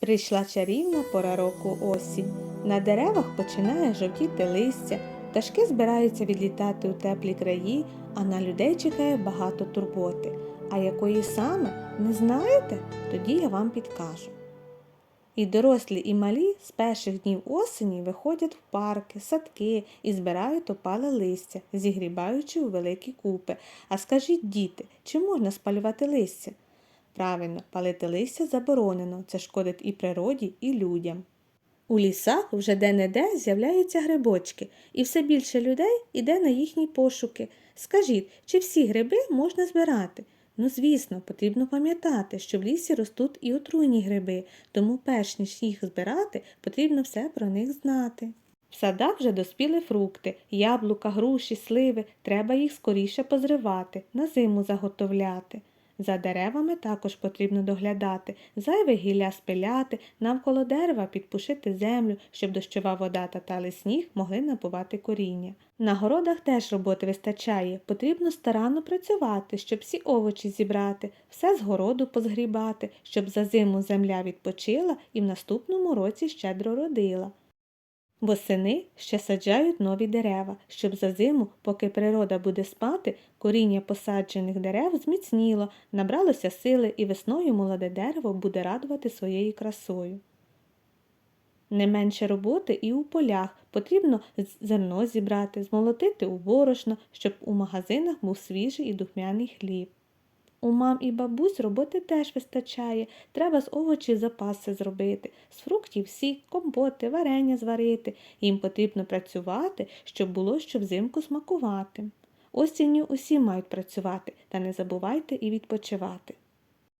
Прийшла чарівна пора року осінь. На деревах починає жовтіти листя, пташки збираються відлітати у теплі краї, а на людей чекає багато турботи. А якої саме не знаєте? Тоді я вам підкажу. І дорослі, і малі з перших днів осені виходять в парки, садки і збирають опале листя, зігрібаючи у великі купи. А скажіть, діти, чи можна спалювати листя? Правильно, палити листя заборонено, це шкодить і природі, і людям. У лісах вже де-не-де з'являються грибочки, і все більше людей іде на їхні пошуки. Скажіть, чи всі гриби можна збирати? Ну, звісно, потрібно пам'ятати, що в лісі ростуть і отруйні гриби, тому перш ніж їх збирати, потрібно все про них знати. В садах вже доспіли фрукти, яблука, груші, сливи, треба їх скоріше позривати, на зиму заготовляти. За деревами також потрібно доглядати, зайве гілля спиляти, навколо дерева підпушити землю, щоб дощова вода та талий сніг могли напувати коріння. На городах теж роботи вистачає, потрібно старанно працювати, щоб всі овочі зібрати, все з городу позгрібати, щоб за зиму земля відпочила і в наступному році щедро родила. Восени ще саджають нові дерева, щоб за зиму, поки природа буде спати, коріння посаджених дерев зміцніло, набралося сили і весною молоде дерево буде радувати своєю красою. Не менше роботи і у полях потрібно зерно зібрати, змолотити у борошно, щоб у магазинах був свіжий і духмяний хліб. У мам і бабусь роботи теж вистачає. Треба з овочів запаси зробити, з фруктів сік, компоти, варення зварити. Їм потрібно працювати, щоб було що взимку смакувати. Осінню усі мають працювати, та не забувайте і відпочивати.